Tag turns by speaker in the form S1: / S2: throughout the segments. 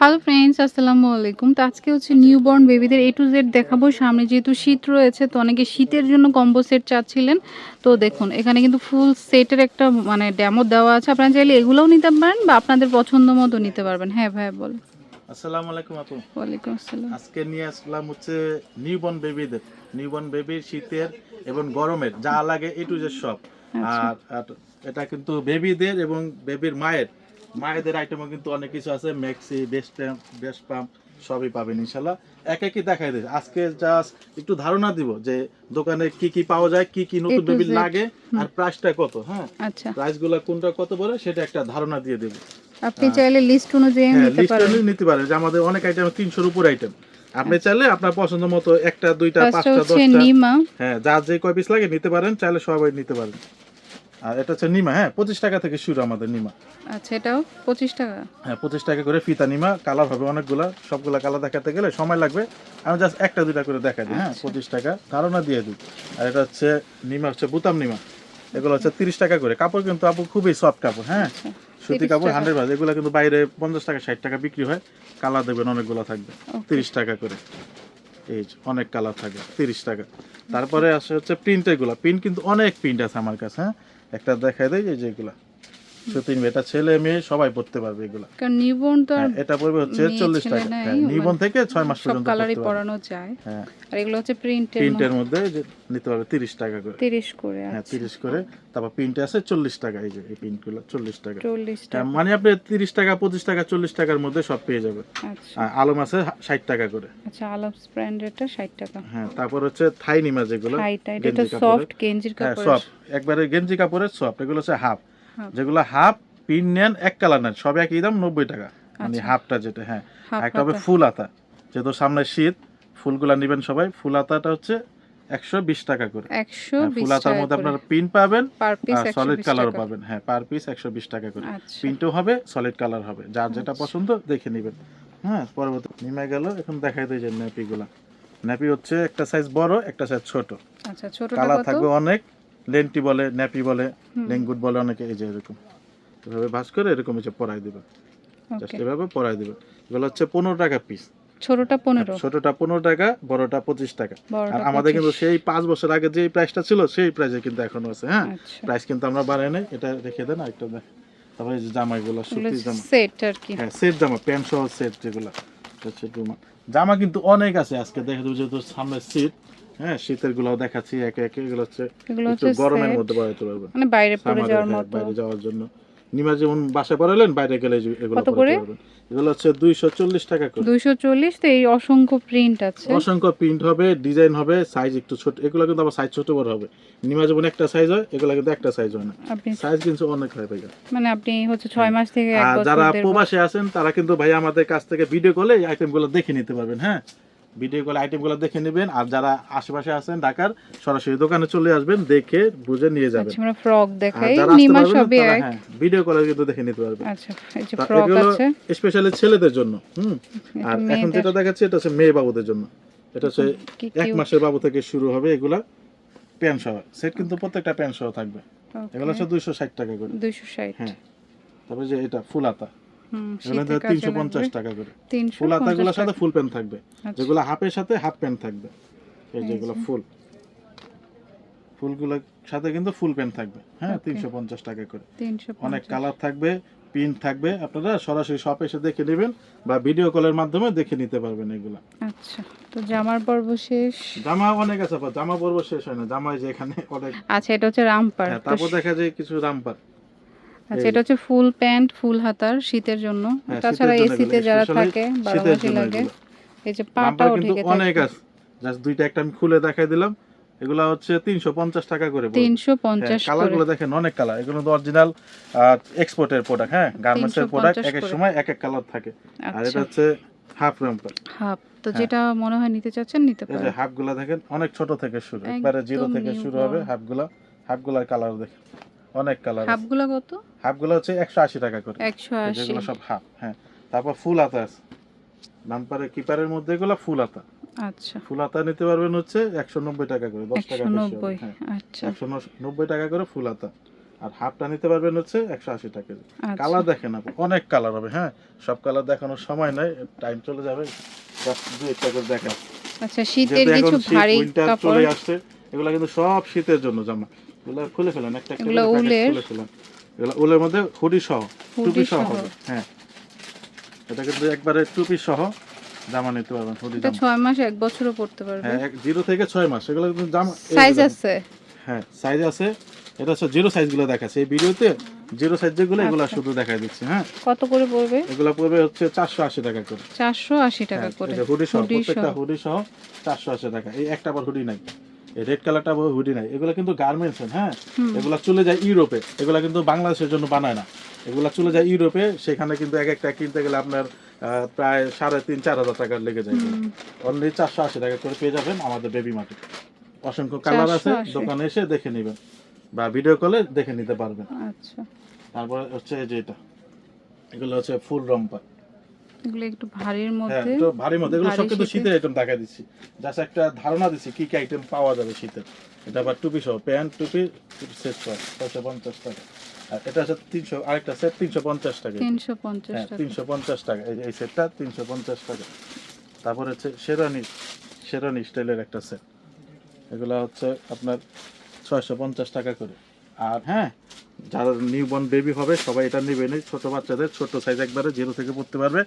S1: Hello friends আসসালামু আলাইকুম। তো আজকে হচ্ছে নিউবর্ন বেবিদের এ টু জেড দেখাবো। সামনে যেহেতু শীত রয়েছে তো অনেকে শীতের জন্য কম্বো সেট চাচ্ছিলেন। তো দেখুন এখানে কিন্তু ফুল সেটের একটা মানে ড্যামো দেওয়া আছে। আপনারা চাইলে এগুলোও নিতে পারেন বা আপনাদের পছন্দ মতো নিতে পারবেন। হ্যাঁ ভাই বল।
S2: আসসালামু আলাইকুম আপু।
S1: ওয়ালাইকুম আসসালাম।
S2: আজকে নিয়ে আসলাম হচ্ছে নিউবর্ন বেবিদের নিউবর্ন বেবির শীতের এবং গরমের যা লাগে এ টু জেড সব।
S1: আচ্ছা।
S2: আর আর এটা কিন্তু বেবিদের এবং বেবির মায়ের। মায়েদের আইটেমও কিন্তু অনেক কিছু আছে মেক্সি বেস্ট বেস্ট পাম্প সবই পাবেন ইনশাল্লাহ। এক একই দেখাই দিই আজকে জাস্ট একটু ধারণা দিব যে দোকানে কি কি পাওয়া যায় কি কি নতুন
S1: Z।
S2: লাগে আর প্রাইসটা কত হ্যাঁ?
S1: আচ্ছা।
S2: প্রাইসগুলো কোনটা কত পড়ে সেটা একটা ধারণা দিয়ে দেবো।
S1: আপনি চাইলে লিস্ট অনুযায়ী
S2: হ্যাঁ
S1: নিতে
S2: লিস্ট
S1: পারেন।
S2: নিতে পারেন। যে আমাদের অনেক আইটেম তিনশোর উপর আইটেম আপনি চাইলে আপনার পছন্দ মতো একটা দুইটা পাঁচটা দশটা। হ্যাঁ যার যে কয় পিস লাগে নিতে পারেন চাইলে সবাই নিতে পারেন। আর এটা হচ্ছে নিমা হ্যাঁ পঁচিশ টাকা থেকে শুরু আমাদের নিমা।
S1: আচ্ছা এটাও পঁচিশ টাকা?
S2: হ্যাঁ পঁচিশ টাকা করে ফিতা নিমা কালার হবে অনেকগুলা সবগুলা কালার দেখাতে গেলে সময় লাগবে। আমি জাস্ট একটা দুইটা করে দেখা দিই হ্যাঁ পঁচিশ টাকা ধারণা দিয়ে দিই। আর এটা হচ্ছে নিমা হচ্ছে বুতাম নিমা। এগুলো হচ্ছে তিরিশ টাকা করে। কাপড় কিন্তু আপু খুবই সফট কাপড় হ্যাঁ?
S1: আচ্ছা
S2: সুতি কাপড় হান্ড্রেড বাজ এগুলো কিন্তু বাইরে পঞ্চাশ টাকা ষাট টাকা বিক্রি হয়। কালার দেখবেন অনেকগুলো থাকবে। তিরিশ টাকা করে। এই অনেক কালার থাকে, তিরিশ টাকা। তারপরে আসে হচ্ছে প্রিন্ট এগুলা। প্রিন্ট কিন্তু অনেক প্রিন্ট আছে আমার কাছে হ্যাঁ? একটা দেখাই দেয় যে সুতি এটা ছেলে মেয়ে সবাই পড়তে পারবে এগুলা।
S1: কারণ নিউবর্ন তো
S2: এটা পড়বে হচ্ছে
S1: মেয়ে
S2: চল্লিশ
S1: ছেলে
S2: টাকা। হ্যাঁ নিবন
S1: মানে
S2: থেকে ছয় মাস পর্যন্ত
S1: কালারই। পরানো যায়।
S2: হ্যাঁ।
S1: আর এগুলো হচ্ছে প্রিন্টের
S2: প্রিন্টের মধ্যে। নিতে পারবে তিরিশ টাকা করে।
S1: তিরিশ করে
S2: হ্যাঁ
S1: আচ্ছা।
S2: তিরিশ করে। তারপর প্রিন্টে আছে চল্লিশ টাকা এই যে এই প্রিন্টগুলো টাকা।
S1: চল্লিশ
S2: হ্যাঁ,
S1: টাকা।
S2: মানে আপনি তিরিশ টাকা পঁচিশ টাকা চল্লিশ টাকার মধ্যে সব পেয়ে যাবে।
S1: আচ্ছা।
S2: আলম আছে ষাট টাকা করে।
S1: আচ্ছা আলাপস ব্র্যান্ডেরটা ষাট টাকা।
S2: হ্যাঁ তারপর হচ্ছে থাই নিমা যেগুলো
S1: এটা সফট গেঞ্জির কাপড়
S2: সব একবারে গেঞ্জি কাপড়ের সব এগুলো হচ্ছে হাফ। যেগুলো হাফ পিন নেন এক কালার নেন সব একই দাম নব্বই টাকা। মানে
S1: আচ্ছা।
S2: হাফটা যেটা হ্যাঁ। একটা হবে ফুল হাতা যেহেতু সামনে শীত ফুলগুলা নেবেন সবাই ফুল হাতাটা হচ্ছে একশো বিশ টাকা করে। হ্যাঁ, ফুল
S1: টাকা
S2: মধ্যে আপনারা পিন পাবেন সলিড
S1: টাকা।
S2: পাবেন। হ্যাঁ পার পিস একশো বিশ টাকা করে।
S1: আচ্ছা।
S2: প্রিন্টও হবে সলিড কালার হবে। যার যেটা
S1: আচ্ছা।
S2: পছন্দ দেখে নেবেন। হ্যাঁ পরবর্তী নিমে গেল এখন দেখাই দিই যে ন্যাপিগুলা ন্যাপি হচ্ছে একটা সাইজ বড় একটা সাইজ ছোট।
S1: আচ্ছা
S2: কালার থাকবে অনেক। লেন্টি বলে ন্যাপি বলে। লেঙ্গুট বলে অনেকে এই যে এরকম। এভাবে ভাঁজ করে এরকম হচ্ছে পরাই দিবে। জাস্ট এভাবে পরাই দিবে। এগুলো হচ্ছে পনেরো টাকা পিস
S1: ছোটটা পনেরো।
S2: ছোটটা পনেরো টাকা বড়টা পঁচিশ টাকা। আর আমাদের কিন্তু সেই পাঁচ বছর আগে যে প্রাইসটা ছিল সেই প্রাইসে কিন্তু এখনও আছে হ্যাঁ?
S1: আচ্ছা।
S2: প্রাইস কিন্তু আমরা বাড়াই নাই। এটা রেখে দেন একটা তারপরে জামাগুলো সুতির জামা।
S1: সেট আর কি।
S2: হ্যাঁ সেট জামা প্যান্ট সহ সেট যেগুলো। হচ্ছে জামা জামা কিন্তু অনেক আছে আজকে দেখা দেবো যেহেতু সামনে শীত হ্যাঁ শীতেরগুলো দেখাচ্ছি একে একে এগুলো হচ্ছে গরমের মধ্যে পারবেন
S1: মানে বাইরে পরে যাওয়ার
S2: হ্যাঁ,
S1: মতো।
S2: বাইরে যাওয়ার জন্য। নিমা যেমন বাসায় পরালেন বাইরে গেলে এগুলো
S1: কত করে?
S2: এগুলো হচ্ছে দুইশো চল্লিশ টাকা করে।
S1: দুইশো চল্লিশ তো এই অসংখ্য প্রিন্ট আছে।
S2: অসংখ্য প্রিন্ট হবে ডিজাইন হবে সাইজ একটু ছোট এগুলো কিন্তু আবার সাইজ ছোট বড় হবে। নিমা যেমন একটা সাইজ হয় এগুলো কিন্তু একটা সাইজ হয় না। সাইজ কিন্তু অনেক হয় ভাইয়া।
S1: মানে আপনি হচ্ছে ছয় মাস থেকে বছর
S2: যারা প্রবাসে আছেন তারা কিন্তু ভাই আমাদের কাছ থেকে ভিডিও কলে এই আইটেমগুলো দেখে নিতে পারবেন হ্যাঁ? ভিডিও কলে আইটেমগুলো দেখে নেবেন আর যারা আশেপাশে আছেন ঢাকার সরাসরি দোকানে চলে আসবেন দেখে বুঝে নিয়ে যাবেন।
S1: আচ্ছা আমরা ফ্রক দেখাই নিমা সবই এক।
S2: হ্যাঁ ভিডিও কলে কিন্তু দেখে নিতে পারবেন।
S1: আচ্ছা এই যে ফ্রক আছে।
S2: স্পেশালি ছেলেদের জন্য হুম? আর এখন যেটা দেখাচ্ছি এটা হচ্ছে মেয়ে বাবুদের জন্য। এটা হচ্ছে এক মাসের বাবু থেকে শুরু হবে এগুলা প্যান্ট সহ। সেট কিন্তু প্রত্যেকটা প্যান্ট সহ থাকবে। এগুলো হচ্ছে দুইশো ষাট টাকা করে।
S1: দুইশো ষাট।
S2: হ্যাঁ। তারপরে যে এটা ফুল হাতা। তিনশো পঞ্চাশ টাকা করে। ফুল হাতাগুলোর সাথে ফুল প্যান্ট থাকবে।
S1: আচ্ছা।
S2: যেগুলো হাফের সাথে হাফ প্যান্ট থাকবে। এই যেগুলো ফুল। ফুলগুলোর সাথে কিন্তু ফুল প্যান্ট থাকবে। হ্যাঁ. তিনশো পঞ্চাশ টাকা করে। অনেক কালার থাকবে থাকবে। আপনারা সরাসরি শপে এসে দেখে নেবেন বা ভিডিও কলের মাধ্যমে দেখে নিতে পারবেন এগুলা।
S1: আচ্ছা তো জামার পর্ব শেষ?
S2: জামা অনেক আছে জামা পর্ব শেষ হয় না। জামাই যে এখানে অনেক
S1: আচ্ছা এটা হচ্ছে রামপার।
S2: হ্যাঁ, তারপর দেখা যায় কিছু রামপার।
S1: আচ্ছা এটা হচ্ছে ফুল প্যান্ট ফুল হাতার শীতের জন্য।
S2: হ্যাঁ,
S1: তাছাড়া এসিতে যারা থাকে লাগে। এই যে পাটাও
S2: অনেক
S1: আছে।
S2: জাস্ট দুইটা একটা আমি খুলে দেখাই দিলাম। এগুলা হচ্ছে তিনশো পঞ্চাশ টাকা করে পড়বে।
S1: তিনশো পঞ্চাশ
S2: কালারগুলো দেখেন অনেক কালার এগুলো তো অরিজিনাল এক্সপোর্টের প্রোডাক্ট হ্যাঁ? প্রোডাক্ট এক এক সময় এক এক কালার থাকে। আর এটা
S1: আচ্ছা
S2: হচ্ছে হাফ র্যাম্পার
S1: হাফ তো
S2: হ্যাঁ।
S1: যেটা মনে হয় নিতে চাচ্ছেন নিতে
S2: এই যে
S1: পারেন।
S2: হাফগুলা দেখেন অনেক ছোট থেকে শুরু একবারে জিরো থেকে শুরু হবে হাফগুলা। হাফগুলার কালার দেখেন। অনেক কালার
S1: হাফগুলো কত?
S2: হাফগুলো হচ্ছে একশো আশি টাকা করে।
S1: একশো
S2: এই
S1: আশি
S2: যেগুলো সব হাফ হ্যাঁ। তারপর ফুল হাতা আছে। কিপারের মধ্যে এগুলো ফুল হাতা
S1: আচ্ছা।
S2: ফুল হাতা নিতে পারবেন হচ্ছে একশো নব্বই টাকা করে দশ টাকা বেশি হ্যাঁ।
S1: আচ্ছা।
S2: একশো নব্বই টাকা করে ফুল হাতা আর হাফটা নিতে পারবেন হচ্ছে একশো আশি টাকা
S1: আচ্ছা।
S2: কালার দেখেন আপনি অনেক কালার হবে হ্যাঁ। সব কালার দেখানোর সময় নাই টাইম চলে যাবে। জাস্ট একটা করে দেখা
S1: আচ্ছা শীতের কিছু ভারী কাপড়।
S2: চলে আসছে এগুলা কিন্তু সব শীতের জন্য জামা। এগুলা খুলে ফেলেন একটা
S1: এগুলা উলের?
S2: খুলে ফেলেন। এগুলা উলের মধ্যে হুডি সহ টুপি সহ। হবে হ্যাঁ। এটা কিন্তু একবারে টুপি সহ জামা নিতে পারবেন হুডি
S1: এটা
S2: জামা।
S1: ছয় মাস এক বছরও পড়তে পারবে।
S2: হ্যাঁ এক জিরো থেকে ছয় মাস এগুলো কিন্তু জামা
S1: সাইজ আছে।
S2: হ্যাঁ সাইজ আছে। এটা হচ্ছে জিরো সাইজগুলো দেখাচ্ছে। এই ভিডিওতে জিরো সাইজ যেগুলো এগুলো
S1: আচ্ছা।
S2: শুধু দেখাই দিচ্ছি হ্যাঁ।
S1: কত করে পড়বে?
S2: এগুলো পড়বে হচ্ছে চারশো আশি টাকা করে।
S1: চারশো আশি টাকা করে।
S2: হুডি সহ প্রত্যেকটা। হুডি সহ চারশো আশি টাকা। এই একটা আবার হুডি নাই। রেড কালারটা হুডি নাই। এগুলো কিন্তু গার্মেন্টস হ্যাঁ। এগুলা চলে যায় ইউরোপে এগুলা কিন্তু বাংলাদেশের জন্য বানায় না। এগুলা চলে যায় ইউরোপে সেখানে কিন্তু এক একটা কিনতে গেলে আপনার প্রায় সাড়ে তিন চার হাজার টাকা লেগে যায় অনলি চারশো আশি টাকা করে পেয়ে যাবেন আমাদের বেবি মার্কেট অসংখ্য কালার আছে দোকানে এসে দেখে নেবেন বা ভিডিও কলে দেখে নিতে পারবেন।
S1: আচ্ছা।
S2: তারপরে হচ্ছে এই যে এটা। এগুলো হচ্ছে ফুল রম্পা।
S1: এগুলো একটু ভারীর
S2: হ্যাঁ
S1: মধ্যে
S2: একটু ভারী মধ্যে এগুলো সব কিন্তু শীতের। আইটেম দেখা দিচ্ছি। জাস্ট একটা ধারণা দিচ্ছি কি কি আইটেম পাওয়া যাবে শীতের এটা আবার টুপি সহ প্যান্ট টুপি সেট সহ ছয়শো পঞ্চাশ টাকা। আর এটা হচ্ছে তিনশো আরেকটা সেট তিনশো পঞ্চাশ টাকা।
S1: তিনশো পঞ্চাশ
S2: হ্যাঁ তিনশো পঞ্চাশ টাকা। এই এই সেটটা তিনশো পঞ্চাশ টাকা। তারপর হচ্ছে শেরানি শেরানি স্টাইলের একটা সেট। এগুলো হচ্ছে আপনার ছয়শো পঞ্চাশ টাকা করে। আর হ্যাঁ। যারা নিউবর্ন বেবি হবে সবাই এটা নেবেন ছোট বাচ্চাদের ছোট সাইজ একবারে জিরো থেকে পড়তে পারবে।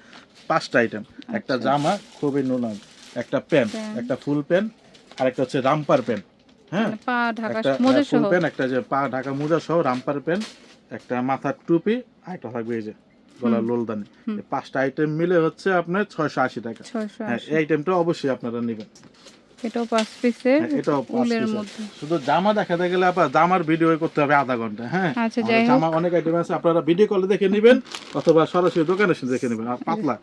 S2: পাঁচটা আইটেম একটা
S1: আচ্ছা।
S2: জামা খুবই নুনাম একটা প্যান্ট। একটা ফুল প্যান্ট আর একটা হচ্ছে রামপার প্যান্ট হ্যাঁ?
S1: মানে পা ঢাকা
S2: একটা
S1: মোজা সহ।
S2: প্যান্ট একটা যে পা ঢাকা মোজা সহ রামপার প্যান্ট একটা মাথার টুপি আর একটা থাকবে এই যে গলার লোলদানি। পাঁচটা আইটেম মিলে হচ্ছে আপনার ছয়শো আশি টাকা। হ্যাঁ এই আইটেমটা অবশ্যই আপনারা নেবেন।
S1: এটাও পাঁচ পিসের
S2: হ্যাঁ, এটাও
S1: উলের মধ্যে।
S2: শুধু জামা দেখাতে গেলে আপনার জামার ভিডিও করতে হবে আধা ঘণ্টা হ্যাঁ?
S1: আচ্ছা, যাই
S2: জামা অনেক আইটেম আছে আপনারা ভিডিও কলে দেখে নেবেন অথবা সরাসরি দোকানে এসে দেখে নেবেন। আর পাতলা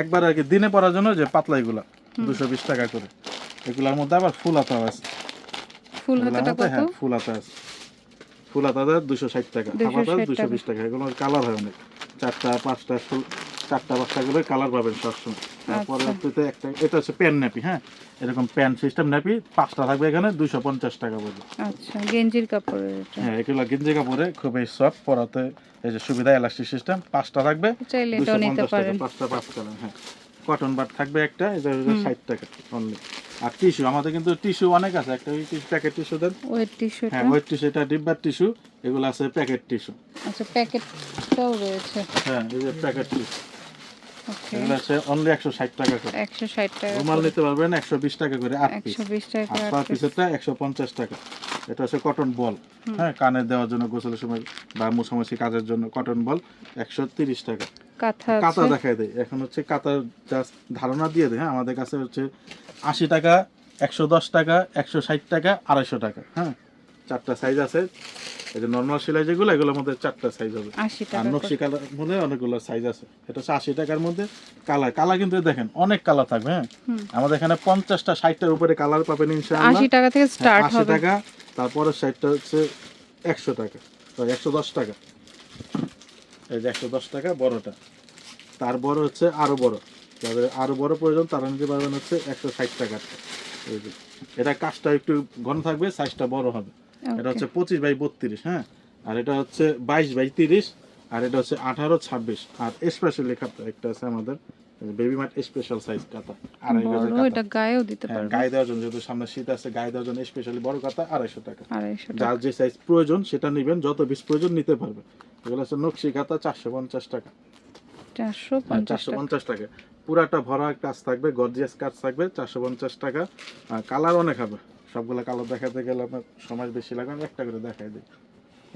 S2: একবার আর কি দিনে পরার জন্য যে পাতলা এগুলা দুশো বিশ টাকা করে। এগুলার মধ্যে আবার ফুল হাতা আছে।
S1: ফুল হাতাটা কত
S2: হ্যাঁ ফুল হাতা আছে। ফুল হাতা দুশো ষাট টাকা
S1: 260
S2: হাফ হাতা
S1: টাকা।
S2: বিশ টাকা। এগুলো কালার হয় অনেক। চারটা পাঁচটা ফুল চারটা পাঁচটা করে কালার পাবেন সবসময়। তারপরে
S1: আচ্ছা।
S2: হচ্ছে একটা এটা হচ্ছে প্যান ন্যাপি হ্যাঁ? এরকম প্যান সিস্টেম ন্যাপি পাঁচটা থাকবে এখানে দুইশো পঞ্চাশ টাকা পড়বে
S1: আচ্ছা গেঞ্জির কাপড়ের এটা?
S2: হ্যাঁ এগুলো গেঞ্জি কাপড়ে খুবই সফট পরাতে এই যে সুবিধা এলাস্টিক সিস্টেম পাঁচটা থাকবে
S1: চাইলে এটাও নিতে পারেন।
S2: পাঁচটা পাঁচ কালার হ্যাঁ। কটন বাট থাকবে একটা এটা ষাট টাকা অনলি আর টিস্যু আমাদের কিন্তু টিস্যু অনেক আছে একটা প্যাকেট টিস্যু দেন।
S1: ওয়েট টিস্যুটা
S2: হ্যাঁ ওয়েট টিস্যু এটা ডিব্বার টিস্যু এগুলো আছে প্যাকেট টিস্যু
S1: আচ্ছা প্যাকেটটাও রয়েছে।
S2: হ্যাঁ এই যে প্যাকেট টিস্যু এগুলো আছে অনলি টাকা করে।
S1: টাকা
S2: রুমাল নিতে পারবেন একশো বিশ টাকা করে পিস আর। পিসেরটা এটা কটন বল হ্যাঁ কানে দেওয়ার জন্য গোসলের সময় বা মুছামুছি কাজের জন্য কটন বল একশো তিরিশ টাকা।
S1: কাঁথা
S2: কাতা দেখায় দেয় এখন হচ্ছে জাস্ট ধারণা দিয়ে দেয় হ্যাঁ? আমাদের কাছে হচ্ছে আশি টাকা একশো দশ টাকা একশো ষাট টাকা আড়াইশো টাকা হ্যাঁ? চারটা সাইজ আছে। এই যে নর্মাল সেলাই যেগুলো এগুলোর মধ্যে চারটা সাইজ হবে। আর নকশি কালার মধ্যে অনেকগুলো সাইজ আছে। এটা হচ্ছে আশি টাকার মধ্যে কালার। কালার কিন্তু দেখেন অনেক কালার থাকবে হ্যাঁ? আমাদের এখানে পঞ্চাশটা ষাটটার উপরে কালার পাবেন ইনশাআল্লাহ।
S1: আশি টাকা থেকে স্টার্ট
S2: হ্যাঁ, আশি টাকা তারপরে সাইডটা হচ্ছে একশো টাকা। একশো দশ টাকা। এই যে একশো দশ টাকা বড়টা। তার বড় হচ্ছে আরও বড়। যাদের আরও বড় প্রয়োজন তারা নিতে পারবেন হচ্ছে একশো ষাট টাকা এই যে এটা কাজটা একটু ঘন থাকবে সাইজটা বড় হবে। এটা হচ্ছে পঁচিশ বাই বত্রিশ হ্যাঁ? আর এটা হচ্ছে বাইশ বাই তিরিশ আর এটা হচ্ছে আঠারো ছাব্বিশ। আর স্পেশাল লেখাটা একটা আছে আমাদের বেবি মার্ট স্পেশাল সাইজ কাতা আড়াই গজের
S1: বড়
S2: কাতা
S1: এটা গায়েও দিতে
S2: হ্যাঁ
S1: পারবে।
S2: গায়ে দেওয়ার জন্য যেহেতু সামনে শীত আছে গায়ে দেওয়ার জন্য স্পেশালি বড় কাতা আড়াইশো টাকা। যার যে সাইজ প্রয়োজন সেটা নেবেন যত বেশ প্রয়োজন নিতে পারবে। এগুলো হচ্ছে নকশি কাতা চারশো পঞ্চাশ টাকা।
S1: চারশো পঞ্চাশ টাকা।
S2: পঞ্চাশ টাকা। পুরাটা ভরা কাজ থাকবে গর্জিয়াস কাজ থাকবে চারশো পঞ্চাশ টাকা। আর কালার অনেক হবে। সবগুলো কালার দেখাতে গেলে আপনার সময় বেশি লাগবে আমি একটা করে দেখাই দিই।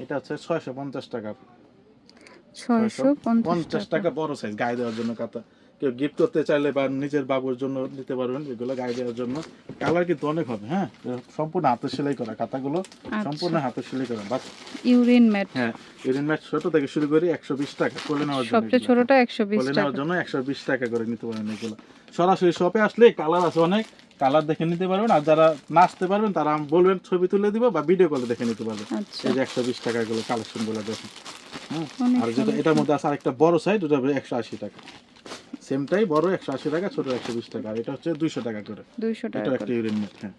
S2: এটা হচ্ছে ছয়শো পঞ্চাশ টাকা।
S1: ছয়শো
S2: পঞ্চাশ
S1: টাকা।
S2: বড় সাইজ গায়ে দেওয়ার জন্য কাতা কেউ গিফট করতে চাইলে বা নিজের বাবুর জন্য নিতে পারবেন এগুলো গায়ে দেওয়ার জন্য। কালার কিন্তু অনেক হবে হ্যাঁ? সম্পূর্ণ হাতের সেলাই করা কাতাগুলো সম্পূর্ণ হাতের সেলাই করা বাস
S1: ইউরিন ম্যাট
S2: হ্যাঁ ইউরিন ম্যাচ ছোট থেকে শুরু করি একশো বিশ টাকা কোলে নেওয়ার জন্য
S1: সবচেয়ে ছোটটা একশো বিশ
S2: কোলে নেওয়ার জন্য একশো বিশ টাকা করে নিতে পারেন এগুলো। সরাসরি শপে আসলে কালার আছে অনেক কালার দেখে নিতে পারবেন আর যারা নাচতে পারবেন তারা বলবেন ছবি তুলে দিব বা ভিডিও কলে দেখে নিতে পারবেন।
S1: আচ্ছা।
S2: এই যে একশো বিশ টাকা এগুলো কালেকশনগুলো দেখেন। হ্যাঁ আর যেটা এটার মধ্যে আছে আরেকটা বড় সাইজ ওটা একশো আশি টাকা। সেমটাই বড় একশো আশি টাকা ছোট একশো বিশ টাকা। আর এটা হচ্ছে দুইশো টাকা করে।
S1: দুইশো টাকা
S2: একটা। ইউরিন ম্যাট হ্যাঁ।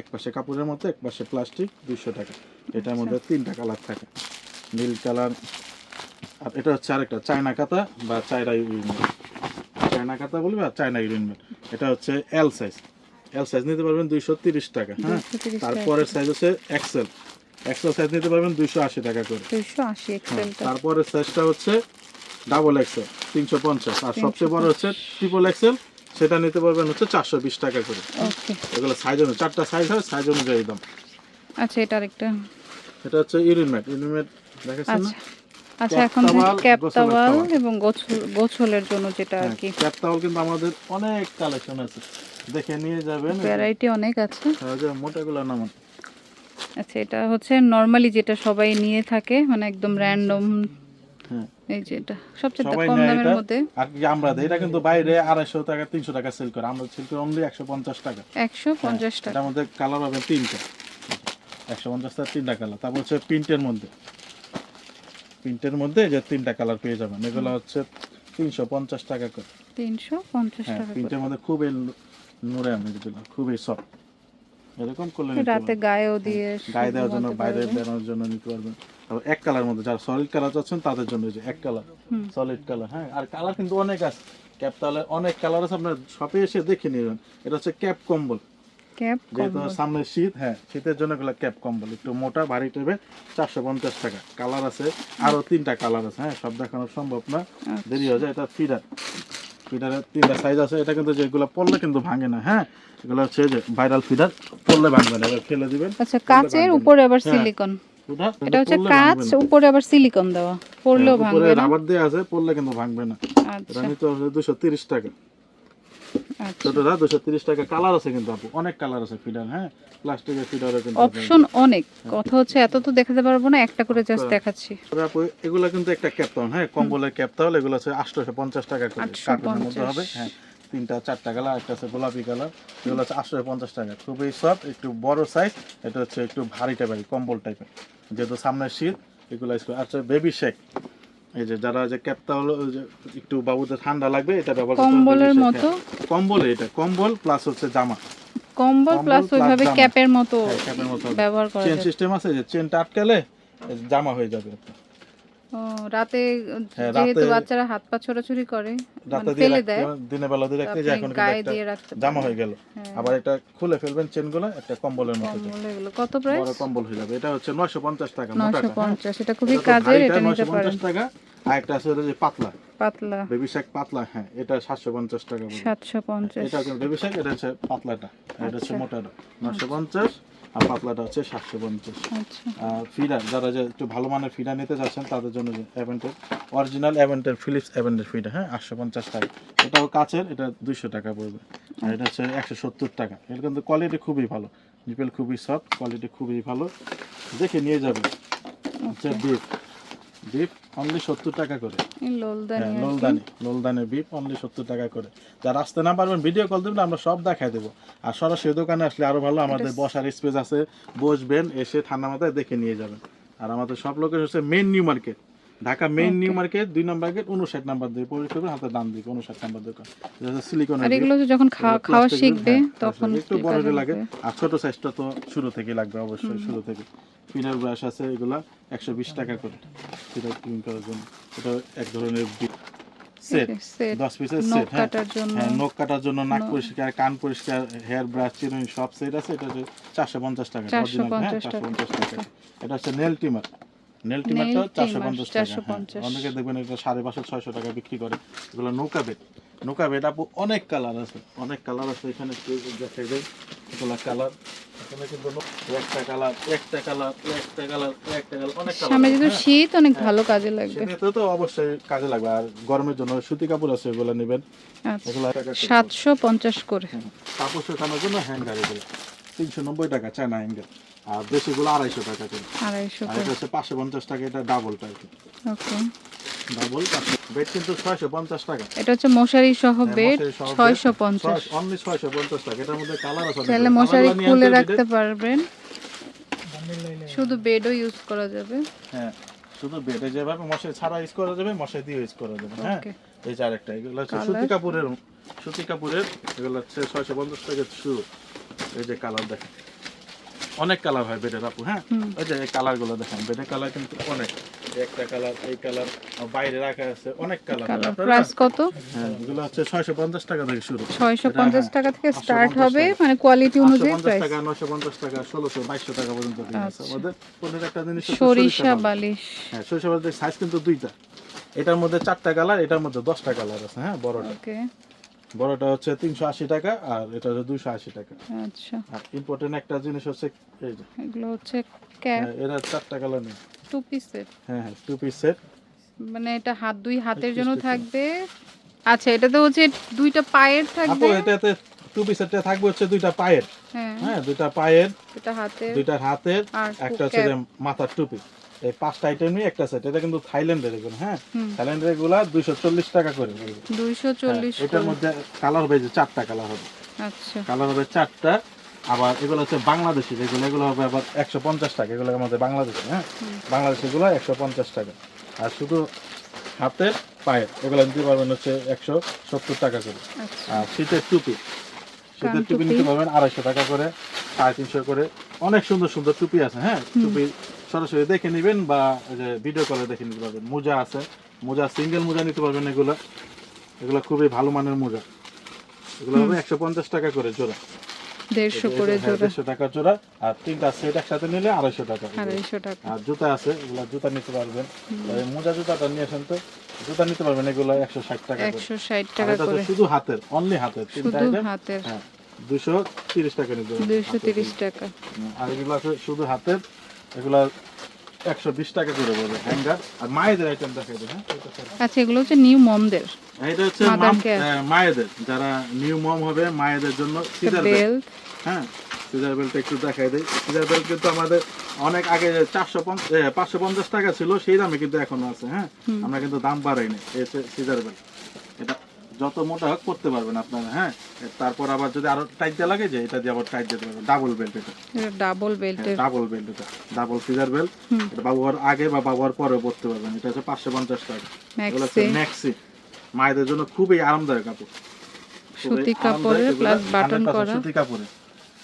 S2: এক পাশে কাপড়ের মতো এক পাশে প্লাস্টিক দুইশো টাকা। এটার মধ্যে তিনটা কালার থাকে। নীল কালার আর এটা হচ্ছে আরেকটা চায়না কাতা বা চায়না ইউরিন চায়না কাতা বলবে আর চায়না ইউরিন এটা হচ্ছে এল সাইজ এল সাইজ নিতে পারবেন দুইশো তিরিশ টাকা হ্যাঁ? তারপরের সাইজ হচ্ছে এক্সেল এক্সেল সাইজ নিতে পারবেন দুইশো আশি টাকা করে। হ্যাঁ,
S1: এক্সেলটা
S2: তারপরের সাইজটা হচ্ছে ডাবল এক্সেল তিনশো পঞ্চাশ। আর সবচেয়ে বড় হচ্ছে ট্রিপল এক্সেল সেটা নিতে পারবেন হচ্ছে চারশো বিশ টাকা করে।
S1: ওকে
S2: এগুলো সাইজ অনুযায়ী চারটা সাইজ হয় সাইজ অনুযায়ী দাম।
S1: আচ্ছা এটা আরেকটা।
S2: এটা হচ্ছে ইউরিন ম্যাট ইউরিন ম্যাট দেখাচ্ছেন না?
S1: আচ্ছা এখন
S2: ক্যাপ গোসলের
S1: এবং গোছল গোছলের জন্য যেটা আর কি।
S2: ক্যাপ টাওয়াল কিন্তু আমাদের অনেক কালেকশন আছে। দেখে নিয়ে যাবেন।
S1: ভ্যারাইটি অনেক আছে।
S2: ওই যে মোটাগুলো নামান।
S1: আচ্ছা এটা হচ্ছে নরমালি যেটা সবাই নিয়ে থাকে মানে একদম র্যান্ডম
S2: হ্যাঁ।
S1: এই যে এটা সবচেয়ে কম দামের মধ্যে।
S2: আর আমরা দেই এটা কিন্তু বাইরে আড়াইশো টাকা তিনশো টাকা সেল করে। আমরা সেল করি অনলি একশো পঞ্চাশ টাকা।
S1: একশো পঞ্চাশ টাকা।
S2: এটার মধ্যে কালার পাবেন তিনটা। একশো পঞ্চাশ টাকা তিনটা কালার তারপর হচ্ছে প্রিন্টের মধ্যে। প্রিন্টের মধ্যে যে তিনটা কালার পেয়ে যাবেন। এগুলো হচ্ছে তিনশো পঞ্চাশ টাকা করে।
S1: তিনশো পঞ্চাশ
S2: হ্যাঁ
S1: টাকা
S2: প্রিন্টের মধ্যে খুবই নুরে আমি যেগুলো খুবই সফট এরকম করলে
S1: রাতে গায়েও দিয়ে
S2: গায়ে দেওয়ার জন্য বাইরে বেরোনোর জন্য নিতে পারবেন। তারপর এক কালার মধ্যে যারা সলিড কালার চাচ্ছেন তাদের জন্য যে এক কালার সলিড কালার হ্যাঁ। আর কালার কিন্তু অনেক আছে। ক্যাপ তাহলে অনেক কালার আছে আপনার শপে এসে দেখে নেবেন। এটা হচ্ছে ক্যাপ কম্বল।
S1: ক্যাপ
S2: যেহেতু সামনে শীত হ্যাঁ শীতের জন্য এগুলো ক্যাপ কম্বল একটু মোটা ভারী টাইপের চারশো পঞ্চাশ টাকা। কালার আছে আরও তিনটা কালার আছে হ্যাঁ সব দেখানো সম্ভব না।
S1: আচ্ছা।
S2: দেরি হয়ে যায় এটা ফিডার। ফিডারের তিনটা সাইজ আছে এটা কিন্তু যেগুলো পড়লে কিন্তু ভাঙে না হ্যাঁ? এগুলো হচ্ছে যে ভাইরাল ফিডার পড়লে ভাঙবে না এবার ফেলে দিবেন
S1: আচ্ছা কাচের উপরে আবার
S2: হ্যাঁ,
S1: সিলিকন এটা হচ্ছে কাচ। উপরে আবার সিলিকন দেওয়া পড়লেও
S2: হ্যাঁ,
S1: ভাঙবে না।
S2: রাবার দেওয়া আছে পড়লে কিন্তু ভাঙবে না।
S1: আচ্ছা।
S2: এটা নিতে হবে দুশো তিরিশ টাকা। ছোটটা দুশো তিরিশ টাকা কালার আছে কিন্তু আপু। অনেক কালার আছে ফিডার হ্যাঁ? প্লাস্টিকের ফিডারও কিন্তু আছে।
S1: অপশন অনেক। কথা হচ্ছে এত তো দেখাতে পারব না একটা করে জাস্ট। দেখাচ্ছি।
S2: আপু এগুলো কিন্তু একটা ক্যাপটাউন হ্যাঁ? কম্বলের ক্যাপটাউন এগুলো আছে আটশোশো পঞ্চাশ টাকা করে।
S1: 850
S2: কার্টুনের মধ্যে হবে হ্যাঁ। তিনটা চারটা কালার একটা আছে গোলাপি কালার এগুলো হচ্ছে আটশোশো পঞ্চাশ টাকা। খুবই সফট একটু বড় সাইজ এটা হচ্ছে একটু ভারী টাইপের কম্বল টাইপের যেহেতু সামনের শীত এগুলো আচ্ছা বেবি শেক এই যে যারা যে ক্যাপটাউন একটু বাবুদের ঠান্ডা লাগবে এটা ব্যবহার
S1: কম্বলের মতো।
S2: কম্বল এটা কম্বল প্লাস হচ্ছে জামা।
S1: কম্বল প্লাস ওইভাবে ক্যাপের মতো
S2: হ্যাঁ, ক্যাপের মতো।
S1: ব্যবহার করা
S2: চেন সিস্টেম আছে যে চেনটা আটকালে জামা হয়ে যাবে। একটা।
S1: ও, রাতে
S2: হ্যাঁ,
S1: যেহেতু বাচ্চারা হাত পা ছোড়াছুড়ি করে
S2: রাতে
S1: মানে ফেলে দেয়
S2: দিনের বেলা দিয়ে রাখতে যে
S1: আপনি
S2: এখন
S1: গায়ে দিয়ে রাখতে
S2: জামা হয়ে গেল।
S1: হ্যাঁ।
S2: আবার এটা খুলে ফেলবেন চেনগুলো একটা কম্বলের মতো
S1: কম্বল কত প্রাইস
S2: বড় কম্বল হয়ে যাবে। এটা হচ্ছে নয়শো পঞ্চাশ টাকা
S1: নয়শো
S2: মোটাটা হ্যাঁ।
S1: পঞ্চাশ এটা খুবই কাজের এটা নিতে
S2: 950 টাকা। আর একটা আছে যে পাতলা।
S1: পাতলা।
S2: বেবি শাক পাতলা হ্যাঁ এটা সাতশো পঞ্চাশ টাকা পড়বে।
S1: সাতশো পঞ্চাশ।
S2: এটা হচ্ছে বেবি শাক এটা হচ্ছে পাতলাটা এটা হচ্ছে
S1: আচ্ছা।
S2: মোটাটা। নয়শো পঞ্চাশ আর পাতলাটা হচ্ছে সাতশো পঞ্চাশ।
S1: আচ্ছা।
S2: আর ফিডার যারা যে একটু ভালো মানের ফিডার নিতে যাচ্ছেন তাদের জন্য অ্যাভেন্টের অরিজিনাল অ্যাভেন্টের ফিলিপস অ্যাভেন্টের ফিডার হ্যাঁ আটশো পঞ্চাশ টাকা। এটাও কাছের এটা দুইশো টাকা পড়বে। আর এটা হচ্ছে একশো সত্তর টাকা। এটা কিন্তু কোয়ালিটি খুবই ভালো। নিপেল খুবই সফট কোয়ালিটি খুবই ভালো। দেখে নিয়ে যাবে আচ্ছা। বিফ বিফ অনলি সত্তর টাকা করে।
S1: লোলদানি
S2: হ্যাঁ
S1: কি।
S2: লোলদানি বিপ অনলি সত্তর টাকা করে। যারা আসতে না পারবেন ভিডিও কল দেবেন আমরা সব দেখাই দেবো। আর সরাসরি দোকানে আসলে আরও ভালো আমাদের বসার স্পেস আছে বসবেন এসে ঠান্ডা মাথায় দেখে নিয়ে যাবেন। আর আমাদের সব লোকের হচ্ছে main new market Dhaka main new market দুই নম্বর গেট উনষাট নাম্বার দিয়ে প্রবেশ করবেন হাতে ডান দিকে উনষাট নাম্বার দোকান এটা হচ্ছে
S1: আর এগুলো যখন খাওয়া শিখবে তখন
S2: হ্যাঁ, একটু
S1: কি
S2: বড় লাগে। আর ছোট সাইজটা তো শুরু থেকে লাগবে অবশ্যই শুরু থেকে। ফিনার ব্রাশ আছে এগুলা একশো বিশ টাকা করে। ফিনার ক্লিন করার জন্য। এটা এক ধরনের সেট
S1: সেট
S2: দশ পিসের সেট হ্যাঁ।
S1: কাটার জন্য।
S2: হ্যাঁ নখ কাটার জন্য নাক পরিষ্কার কান পরিষ্কার হেয়ার ব্রাশ চিরুনি সব সেট আছে। এটা চারশো পঞ্চাশ টাকা।
S1: 450
S2: original, হ্যাঁ,
S1: টাকা।
S2: 450 টাকা। এটা হচ্ছে নেল টিমার নেল
S1: Nail
S2: টিমারটা চারশো পঞ্চাশ টাকা হ্যাঁ।
S1: 450
S2: অনেকে দেখবেন এটা সাড়ে পাঁচশো ছয়শো টাকা বিক্রি করে। এগুলো নৌকা বেড নৌকা বেড আপু অনেক কালার আছে। অনেক কালার আছে এখানে। দেখাই দেয় এগুলো কালার।
S1: সামনে যেহেতু শীত অনেক ভালো কাজে লাগবে।
S2: তো অবশ্যই কাজে লাগবে। আর গরমের জন্য সুতি কাপড় আছে এগুলো নেবেন।
S1: আচ্ছা। সাতশো পঞ্চাশ করে।
S2: হ্যাঁ, কাপড় শুকানোর জন্য হ্যাঙ্গার এগুলো। তিনশো নব্বই টাকা চায়না হ্যাঙ্গার। আর দেশিগুলো আড়াইশো টাকা করে।
S1: আড়াইশো
S2: আর এটা হচ্ছে পাঁচশো পঞ্চাশ টাকা এটা ডাবলটা আর কি
S1: ওকে
S2: ডাবল বেড কিন্তু ছয়শো পঞ্চাশ টাকা।
S1: এটা হচ্ছে মশারি সহ বেড
S2: মশারি সহ
S1: ছয়শো পঞ্চাশ।
S2: অনলি ছয়শো পঞ্চাশ টাকা। এটার মধ্যে কালার আছে অনেকগুলো।
S1: মশারি খুলে রাখতে পারবেন। শুধু বেডও ইউজ করা যাবে।
S2: হ্যাঁ শুধু বেডে যেভাবে মশারি ছাড়া ইউজ করা যাবে মশারি দিয়ে ইউজ করা যাবে। হ্যাঁ এই যে আরেকটা এগুলো হচ্ছে সুতি কাপড়ের সুতি কাপড়ের এগুলো হচ্ছে ছয়শো পঞ্চাশ টাকা শুরু এই যে কালার দেখেন। অনেক কালার হয় বেডের আপু হ্যাঁ? ওই যে কালারগুলো দেখেন বেডের কালার কিন্তু অনেক। একটা কালার এই কালার বাইরে রাখা আছে অনেক কালার
S1: প্রাইস কত?
S2: হ্যাঁ এগুলো হচ্ছে ছয়শো পঞ্চাশ টাকা থেকে শুরু।
S1: ছয়শো
S2: এটা,
S1: পঞ্চাশ
S2: হ্যাঁ,
S1: টাকা থেকে স্টার্ট হবে মানে কোয়ালিটি অনুযায়ী
S2: 850
S1: প্রাইস
S2: টাকা নশো পঞ্চাশ টাকা ষোলোশো বাইশশো টাকা পর্যন্ত আছে।
S1: আচ্ছা।
S2: আমাদের পণ্যের একটা জিনিস
S1: সরিষা বালিশ।
S2: হ্যাঁ সরিষা বালিশের সাইজ কিন্তু দুইটা। এটার মধ্যে চারটা কালার এটার মধ্যে দশটা কালার আছে হ্যাঁ বড়টা।
S1: ওকে
S2: বড়টা হচ্ছে তিনশো আশি টাকা আর এটা হচ্ছে দুইশো আশি টাকা।
S1: আচ্ছা।
S2: আর ইম্পর্টেন্ট একটা জিনিস হচ্ছে এই যে
S1: এগুলো হচ্ছে ক্যাপ
S2: এরা চারটা কালার নেই।
S1: টু পিসের
S2: হ্যাঁ হ্যাঁ টু পিস সেট
S1: মানে এটা হাত দুই হাতের জন্য থাকবে। আচ্ছা এটাতে হচ্ছে দুইটা পায়ের থাকবে?
S2: আপু এটাতে টু পিস সেটটা থাকবে হচ্ছে দুইটা পায়ের।
S1: হ্যাঁ।
S2: হ্যাঁ দুইটা পায়ের
S1: এটা হাতের।
S2: দুইটা হাতের
S1: আর
S2: একটা হচ্ছে মাথার টুপি এই পাঁচটা আইটেম নিয়ে একটা সেট এটা কিন্তু থাইল্যান্ডের এগুলো হ্যাঁ? থাইল্যান্ডের এগুলা দুইশো চল্লিশ টাকা করে
S1: দুইশো
S2: হ্যাঁ,
S1: চল্লিশ
S2: এটার মধ্যে কালার হবে যে চারটা কালার হবে।
S1: আচ্ছা।
S2: কালার হবে চারটা আবার এগুলো হচ্ছে বাংলাদেশি যেগুলো এগুলো হবে আবার একশো পঞ্চাশ টাকা এগুলো আমাদের বাংলাদেশি হ্যাঁ। বাংলাদেশি এগুলো একশো পঞ্চাশ টাকা। আর শুধু হাতের পায়ের এগুলো নিতে পারবেন হচ্ছে একশো সত্তর টাকা করে।
S1: আচ্ছা।
S2: আর শীতের টুপি শীতের টুপি
S1: টুপি।
S2: নিতে পারবেন আড়াইশো টাকা করে সাড়ে তিনশো করে। অনেক সুন্দর সুন্দর টুপি আছে হ্যাঁ? টুপি সরাসরি দেখে নেবেন বা যে ভিডিও কলে দেখে নিতে পারবেন। মোজা আছে। মোজা সিঙ্গেল মোজা নিতে পারবেন এগুলো। এগুলো খুবই ভালো মানের মোজা। এগুলো হবে একশো পঞ্চাশ টাকা করে জোড়া।
S1: দেড়শো করে
S2: হ্যাঁ,
S1: জোড়া।
S2: দেড়শো টাকা জোড়া। আর তিনটা সেট একসাথে নিলে আড়াইশো টাকা।
S1: আড়াইশো টাকা।
S2: আর জুতা আছে এগুলো জুতা নিতে পারবেন। মোজা জুতাটা নিয়ে আসেন তো। জুতা নিতে পারবেন এগুলো একশো ষাট টাকা
S1: একশো ষাট টাকা করে।
S2: শুধু হাতের অনলি হাতের। তিনটা
S1: হাতের।
S2: হ্যাঁ দুশো তিরিশ টাকা নিতে
S1: তিরিশ টাকা।
S2: আর এগুলো আছে শুধু হাতের। এগুলো একশো বিশ টাকা করে পড়বে হ্যাঙ্গার আর মায়েদের আইটেম দেখাই হ্যাঁ? ছাড়া।
S1: আচ্ছা এগুলো হচ্ছে নিউ মমদের।
S2: এটা হচ্ছে. হ্যাঁ, মায়েদের। যারা নিউ মম হবে মায়েদের জন্য সিজার বেল্ট হ্যাঁ সিজার বেল্ট একটু দেখাই দেয় সিজার বেল্ট কিন্তু আমাদের অনেক আগে চারশো পাঁচশো পঞ্চাশ টাকা ছিল সেই দামে কিন্তু এখনও আছে হ্যাঁ? আমরা কিন্তু দাম বাড়াইনি সিজার বেল্ট এটা যত মোটা হোক করতে পারবেন আপনারা হ্যাঁ? তারপর আবার যদি আরও টাইট দেওয়া লাগে যে এটা দিয়ে আবার টাইট দিতে পারবেন ডাবল বেল্ট এটা।
S1: ডাবল বেল্টের
S2: ডাবল বেল্ট এটা। ডাবল সিজার বেল্ট এটা ব্যবহার আগে বা ব্যবহার পরে পড়তে পারবেন। এটা হচ্ছে পাঁচশো পঞ্চাশ টাকা। এগুলো হচ্ছে
S1: ম্যাক্সি
S2: মায়েদের জন্য খুবই আরামদায়ক কাপড়।
S1: সুতি কাপড়ে প্লাস বাটন করা
S2: সুতি কাপড়ে।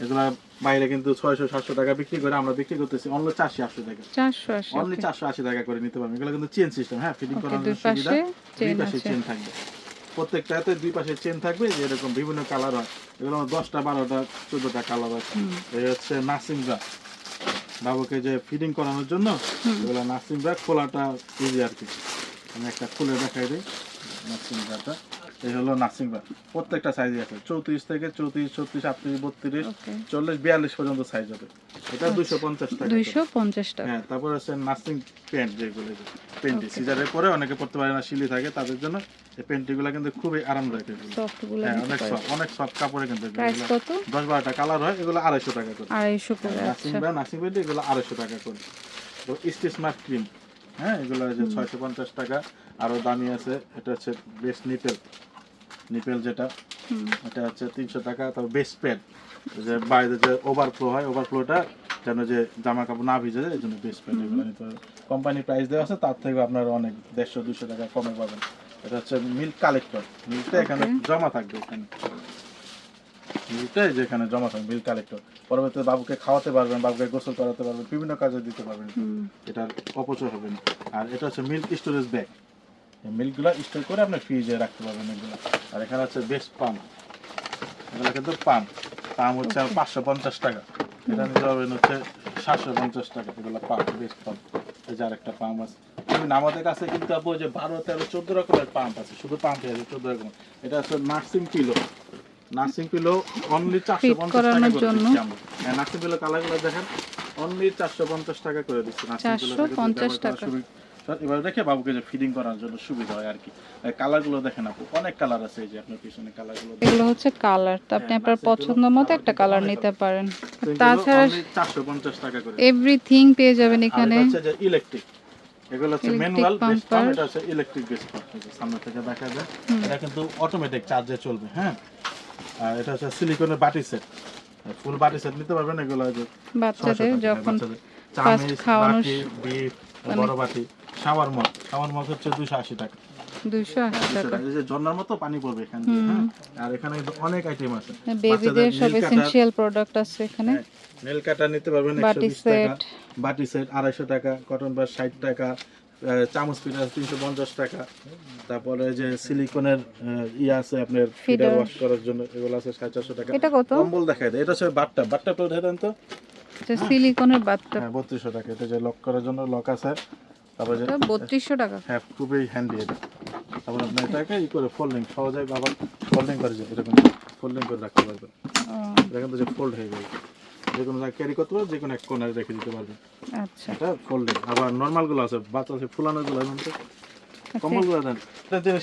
S2: এগুলা বাইরে কিন্তু ছয়শো সাতশো টাকা বিক্রি করে আমরা বিক্রি করতেছি অনলি চারশো আশি টাকা। অনলি চারশো আশি টাকা করে নিতে পারবেন। এগুলো কিন্তু চেন সিস্টেম হ্যাঁ? ফিটিং করার সুবিধা। চেন থাকবে। প্রত্যেকটাতে দুই পাশে চেন থাকবে যে এরকম বিভিন্ন কালার হয়। এগুলো আমার দশটা বারোটা চোদ্দটা কালার আছে। এই হচ্ছে নার্সিং ব্রা বাবুকে যে ফিডিং করানোর জন্য এগুলো নার্সিং ব্রা খোলাটা ইজি আর কি। আমি একটা খুলে দেখাই দিই। নার্সিং ব্রাটা এই হলো নাসিম ব্রা প্রত্যেকটা সাইজে আছে চৌত্রিশ থেকে চৌত্রিশ ছত্রিশ আটত্রিশ বত্রিশ চল্লিশ বিয়াল্লিশ পর্যন্ত সাইজ হবে। এটা দুশো পঞ্চাশ টাকা।
S1: দুইশো পঞ্চাশ টাকা।
S2: হ্যাঁ তারপর আছে নার্সিং প্যান্ট যেগুলো প্যান্টি সিজারের পরে অনেকে পড়তে পারে না শিলি থাকে তাদের জন্য এই প্যান্টিগুলো কিন্তু খুবই আরামদায়ক এগুলো। হ্যাঁ অনেক সফট অনেক সফট কাপড়ে কিন্তু
S1: কত?
S2: দশ বারোটা কালার হয় এগুলো আড়াইশো টাকা করে।
S1: আড়াইশো করে
S2: নার্সিং
S1: আচ্ছা।
S2: নার্সিং প্যান্ট এগুলো আড়াইশো টাকা করে। তো স্টি স্মার্ট ক্রিম হ্যাঁ এগুলো যে ছয়শো পঞ্চাশ টাকা। আরও দামি আছে এটা হচ্ছে বেস্ট নিপেল। নিপেল যেটা এটা হচ্ছে তিনশো টাকা তারপর বেস্ট প্যাড যে বাইরে যে ওভারফ্লো হয় ওভারফ্লোটা যেন যে জামা কাপড় না ভিজে যায় এই জন্য বেস্ট প্যাড এগুলো নিতে হবে। কোম্পানি প্রাইস দেওয়া আছে তার থেকে আপনারা অনেক দেড়শো দুশো টাকা কমে পাবেন। এটা হচ্ছে মিল্ক কালেক্টর মিল্কটা এখানে জমা থাকবে এখানে। মিল্কটা এই যে এখানে জমা থাকবে মিল্ক কালেক্টর পরবর্তীতে বাবুকে খাওয়াতে পারবেন বাবুকে গোসল করাতে পারবেন বিভিন্ন কাজে দিতে পারবেন। এটার অপচয় হবে না। আর এটা হচ্ছে মিল্ক স্টোরেজ ব্যাগ এই মিল্কগুলো স্টোর করে আপনি ফ্রিজে রাখতে পারবেন এগুলো। আর এখানে আছে বেস্ট পাম্প এগুলো কিন্তু পাম্প পাম্প হচ্ছে পাঁচশো পঞ্চাশ টাকা। এটা নিতে পারবেন হচ্ছে সাতশো পঞ্চাশ টাকা। এগুলো পাম্প বেস্ট পাম্প এই যে আরেকটা পাম্প আছে। আমাদের কাছে কিন্তু আপু যে বারো তেরো চোদ্দ রকমের পাম্প আছে। শুধু পাম্পে আছে চোদ্দ রকম এটা হচ্ছে nursing pillow nursing pillow only চারশো পঞ্চাশ টাকা করে দিচ্ছি আমরা। হ্যাঁ নার্সিং পিলো কালারগুলো দেখেন অনলি চারশো পঞ্চাশ টাকা করে দিচ্ছি নার্সিং পিলো
S1: টাকা।
S2: এবার দেখে বাবুকে যে ফিডিং করার জন্য সুবিধা হয় আর কি। কালারগুলো দেখেন আপু অনেক কালার আছে এই যে আপনার পিছনে কালারগুলো
S1: এগুলো হচ্ছে কালার তো আপনি
S2: হ্যাঁ,
S1: আপনার পছন্দ মতো একটা কালার নিতে পারেন।
S2: তাছাড়া
S1: তাছাড়া
S2: চারশো পঞ্চাশ টাকা করে
S1: এভরিথিং পেয়ে যাবেন এখানে।
S2: যে ইলেকট্রিক এগুলো হচ্ছে ম্যানুয়াল বেস পাম্প এটা হচ্ছে ইলেকট্রিক বেস পাম্প সামনে থেকে দেখা যায়। এটা কিন্তু অটোমেটিক চার্জে চলবে হ্যাঁ? আর এটা হচ্ছে সিলিকনের বাটি সেট ফুল বাটি সেট নিতে পারবেন এগুলো
S1: বাচ্চাদের যখন
S2: বাচ্চাদের।
S1: খাওয়ানো
S2: বিফ, বড় বাটি শাওয়ার মগ শাওয়ার মগ হচ্ছে দুশো আশি টাকা।
S1: দুইশো আশি
S2: 200
S1: টাকা।
S2: টাকা। এই যে ঝর্ণার মতো পানি পড়বে এখান। দিয়ে হ্যাঁ? আর এখানে অনেক আইটেম আছে।
S1: বেবিদের সব এসেনশিয়াল প্রোডাক্ট আছে এখানে।
S2: নেল কাটার নিতে পারবেন
S1: বাটি
S2: একশো বিশ টাকা। বাটি সেট আড়াইশো টাকা কটন বাস ষাট টাকা চামচ ফিটার তিনশো পঞ্চাশ টাকা। তারপরে যে সিলিকনের ইয়ে আছে আপনার ফিটার ওয়াশ করার জন্য এগুলো আছে সাড়ে চারশো টাকা।
S1: এটা কত?
S2: কম্বল দেখাই দেয় এটা হচ্ছে বাটটা। বাটটা তো দেন তো।
S1: সিলিকনের বাথটব
S2: হ্যাঁ বত্রিশশো টাকা। এটা যে লক করার জন্য লক আছে। তারপরে যে
S1: বত্রিশশো টাকা।
S2: হ্যাঁ খুবই হ্যান্ডি এটা। তারপর আপনি এটাকে ই করে ফোল্ডিং সহজে আবার ফোল্ডিং করে যায়। এরকম ফোল্ডিং করে রাখতে পারবেন। এটা কিন্তু যে ফোল্ড হয়ে যাবে যে কোনো জায়গায় ক্যারি করতে পারবেন যে কোনো এক কোনায় রেখে দিতে পারবেন
S1: আচ্ছা।
S2: এটা ফোল্ডিং আবার নর্মালগুলো আছে বাচ্চা আছে ফুলানো গুলো এমন তো। কম্বলগুলো দেন।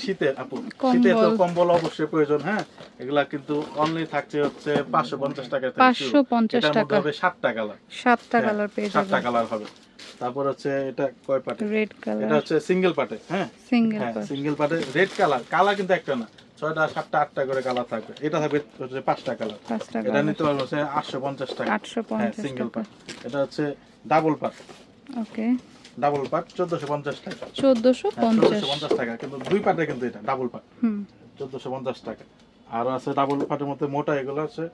S2: শীতে আপু শীতে তো
S1: কম্বল।
S2: অবশ্যই প্রয়োজন হ্যাঁ? এগুলা কিন্তু অনলি থাকছে হচ্ছে পাঁচশো পঞ্চাশ টাকা
S1: পাঁচশো। পঞ্চাশ টাকা।
S2: হবে সাতটা কালার
S1: সাতটা
S2: হ্যাঁ,
S1: কালার পেয়ে
S2: সাতটা কালার হবে। তারপর হচ্ছে এটা কয় পাটে?
S1: রেড
S2: এটা হচ্ছে সিঙ্গেল পাটে হ্যাঁ?
S1: সিঙ্গেল
S2: হ্যাঁ সিঙ্গেল পাটে রেড কালার কালার কিন্তু একটা না। ছয়টা সাতটা আটটা করে কালার থাকবে। এটা থাকবে হচ্ছে পাঁচটা কালার এটা নিতে পারব হচ্ছে আটশো পঞ্চাশ টাকা।
S1: আটশো
S2: হ্যাঁ
S1: পঞ্চাশ
S2: সিঙ্গেল পাট এটা হচ্ছে ডাবল পাট
S1: ওকে
S2: ডাবল চোদ্দশো পঞ্চাশ টাকা।
S1: চোদ্দশো
S2: হ্যাঁ,
S1: পঞ্চাশ
S2: টাকা কিন্তু দুই পাটে কিন্তু এটা ডাবল পাট চোদ্দশো পঞ্চাশ টাকা। আর আছে ডাবল পাটের মধ্যে মোটা এগুলো আছে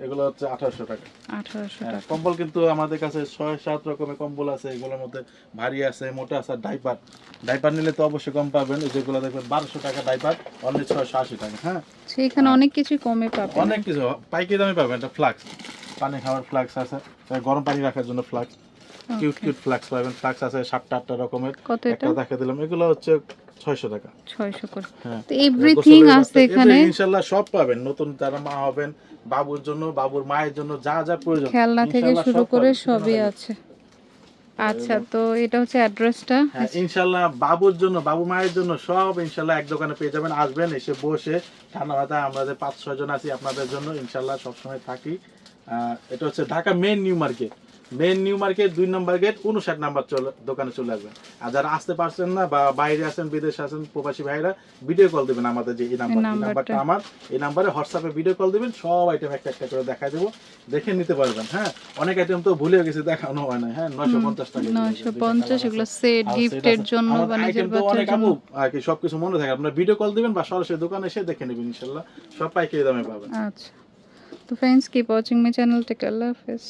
S2: এগুলো হচ্ছে আঠারোশো টাকা।
S1: আঠারোশো
S2: হ্যাঁ,
S1: টাকা।
S2: কম্বল কিন্তু আমাদের কাছে ছয় সাত রকমের কম্বল আছে এগুলোর মধ্যে ভারী আছে মোটা আছে ডাইপার। ডাইপার নিলে তো অবশ্যই কম পাবেন যেগুলো দেখবেন বারোশো টাকা ডাইপার অনলি ছয়শো আশি টাকা হ্যাঁ।
S1: সেখানে অনেক কিছু কমে পাবেন।
S2: অনেক কিছু পাইকারি দামে পাবেন এটা ফ্লাক্স। পানি খাওয়ার ফ্লাক্স আছে গরম পানি রাখার জন্য ফ্লাক্স। কিউট কিউট ফ্লাক্স পাবেন ফ্লাক্স আছে সাতটা আটটা রকমের। একটা দেখে দিলাম এগুলো হচ্ছে ছয়শো টাকা।
S1: ছয়শো করে।
S2: হ্যাঁ।
S1: তো এভরিথিং আছে এখানে।
S2: সব পাবেন। নতুন যারা মা হবেন বাবুর জন্য বাবুর মায়ের জন্য যা যা প্রয়োজন
S1: খেলনা থেকে শুরু করে সবই আছে। আচ্ছা তো এটা হচ্ছে অ্যাড্রেসটা
S2: হ্যাঁ ইনশাল্লাহ বাবুর জন্য বাবু মায়ের জন্য সব ইনশাল্লাহ এক দোকানে পেয়ে যাবেন। আসবেন এসে বসে ঠান্ডা মাথায় আমাদের পাঁচ ছয় জন আছি আপনাদের জন্য ইনশাল্লাহ সবসময় থাকি। এটা হচ্ছে Dhaka main new market main new market দুই নম্বর গেট উনষাট নাম্বার দোকানে চলে আসবেন। আর যারা আসতে পারছেন না বা বাইরে আছেন বিদেশে আছেন প্রবাসী ভাইরা ভিডিও কল দিবেন আমাদের যে এই নাম্বার এই
S1: নাম্বারটা।
S2: আমার এই নাম্বারে হোয়াটসঅ্যাপে ভিডিও কল দিবেন সব আইটেম একটা একটা করে দেখাই দেবো দেখে নিতে পারবেন হ্যাঁ? অনেক আইটেম তো ভুলে গেছে দেখানো হয় না হ্যাঁ? নয়শো পঞ্চাশ টাকা
S1: নয়শো পঞ্চাশ এগুলো সেট গিফটের জন্য
S2: তো অনেক
S1: জন্য
S2: আর কি সবকিছু মনে থাকে আপনার ভিডিও কল দিবেন বা সরাসরি দোকানে এসে দেখে নেবেন ইনশাল্লাহ। সব পাইকারি দামে পাবেন।
S1: আচ্ছা। তো friends keep watching my channel take আল্লাহ হাফেজ।